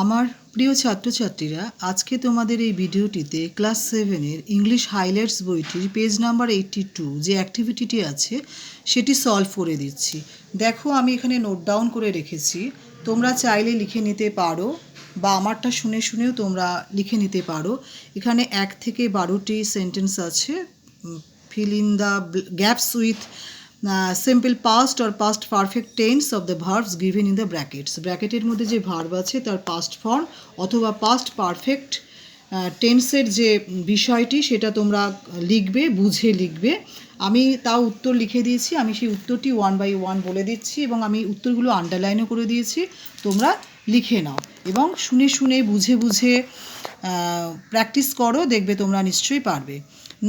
আমার প্রিয় ছাত্রছাত্রীরা, আজকে তোমাদের এই ভিডিওটিতে ক্লাস সেভেনের ইংলিশ হাইলাইটস বইটির পেজ নাম্বার এইটটি টু যে অ্যাক্টিভিটিটি আছে, সেটি সলভ করে দিচ্ছি। দেখো, আমি এখানে নোট ডাউন করে রেখেছি। তোমরা চাইলে লিখে নিতে পারো বা আমারটা শুনে শুনেও তোমরা লিখে নিতে পারো। এখানে এক থেকে বারোটি সেন্টেন্স আছে fill in the gaps gaps with past simple past perfect past of tense of the in the brackets. ব্র্যাকেটের মধ্যে যে ভার্ব আছে, তার পাস্ট ফর্ম অথবা পাস্ট পারফেক্ট টেন্সের যে বিষয়টি, সেটা তোমরা লিখবে, বুঝে লিখবে। আমি তাও উত্তর লিখে দিয়েছি, আমি সেই উত্তরটি ওয়ান বাই ওয়ান বলে দিচ্ছি এবং আমি উত্তরগুলো আন্ডারলাইনও করে দিয়েছি। তোমরা লিখে নাও এবং শুনে শুনে, বুঝে বুঝে প্র্যাকটিস করো, দেখবে তোমরা নিশ্চয়ই পারবে।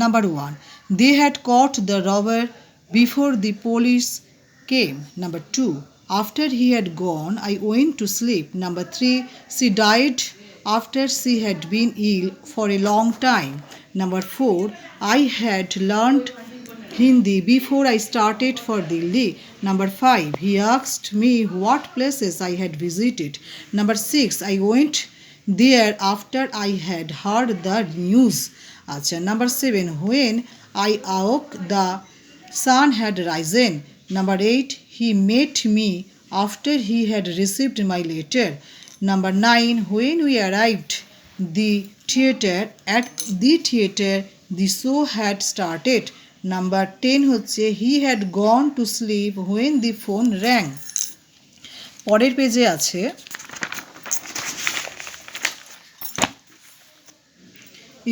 Number one they had caught the robber before the police came. Number two, after he had gone, I went to sleep. Number three, she died after she had been ill for a long time. Number four, I had learnt Hindi before I started for Delhi. Number five, he asked me what places I had visited. Number six, I went there after I had heard the news. Acha. Number seven, when I awoke the sun had risen. Number eight, he met me after he had received my letter. Number nine, when we arrived the theater at the theater, the show had started. Number ten হচ্ছে he had gone to sleep when the phone rang. পরের পেজে আছে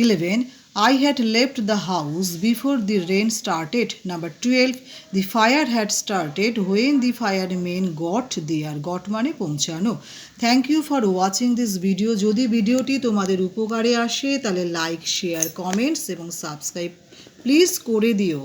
eleven I had left the house before the rain started. Number 12. The fire had started when the firemen got there. Got মানে পৌঁছানো thank you for watching this video যদি ভিডিওটি তোমাদের উপকারে আসে তাহলে লাইক শেয়ার কমেন্টস এবং সাবস্ক্রাইব প্লিজ করে দিও